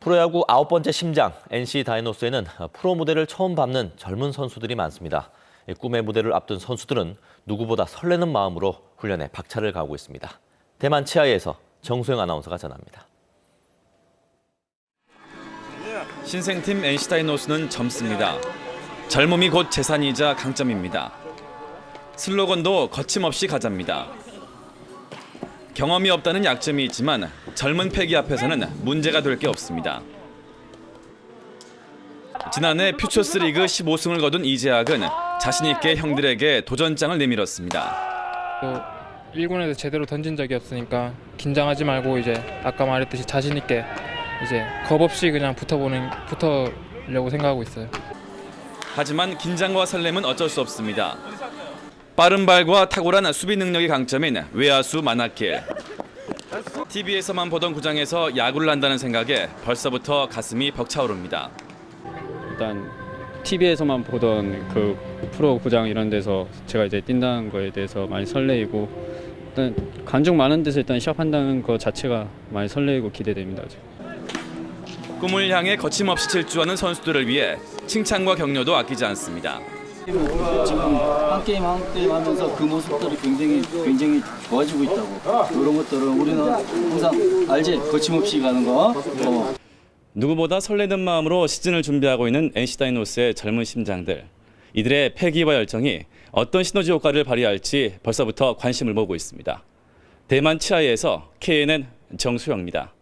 프로야구 아홉 번째 심장 NC 다이노스에는 프로 무대를 처음 밟는 젊은 선수들이 많습니다. 이 꿈의 무대를 앞둔 선수들은 누구보다 설레는 마음으로 훈련에 박차를 가하고 있습니다. 대만 치아이에서 정소영 아나운서가 전합니다. 신생팀 NC 다이노스는 젊습니다. 젊음이 곧 재산이자 강점입니다. 슬로건도 거침없이 가자입니다. 경험이 없다는 약점이 있지만 젊은 패기 앞에서는 문제가 될 게 없습니다. 지난해 퓨처스 리그 15승을 거둔 이재학은 자신 있게 형들에게 도전장을 내밀었습니다. 또 1군에서 제대로 던진 적이 없으니까 긴장하지 말고 이제 아까 말했듯이 자신 있게 이제 겁 없이 그냥 붙어보는 붙어려고 생각하고 있어요. 하지만 긴장과 설렘은 어쩔 수 없습니다. 빠른 발과 탁월한 수비 능력이 강점인 외야수 만학길. TV에서만 보던 구장에서 야구를 한다는 생각에 벌써부터 가슴이 벅차오릅니다. 일단 TV에서만 보던 그 프로 구장 이런 데서 제가 이제 뛴다는 거에 대해서 많이 설레이고 일단 관중 많은 데서 일단 시합한다는 것 자체가 많이 설레이고 기대됩니다. 지금. 꿈을 향해 거침없이 질주하는 선수들을 위해 칭찬과 격려도 아끼지 않습니다. 지금 한 게임 한 게임 하면서 그 모습들이 굉장히 굉장히 좋아지고 있다고 이런 것들은 우리는 항상 알지 거침없이 가는 거 어. 누구보다 설레는 마음으로 시즌을 준비하고 있는 NC 다이노스의 젊은 심장들. 이들의 패기와 열정이 어떤 시너지 효과를 발휘할지 벌써부터 관심을 모으고 있습니다. 대만 치아이에서 KNN 정수영입니다.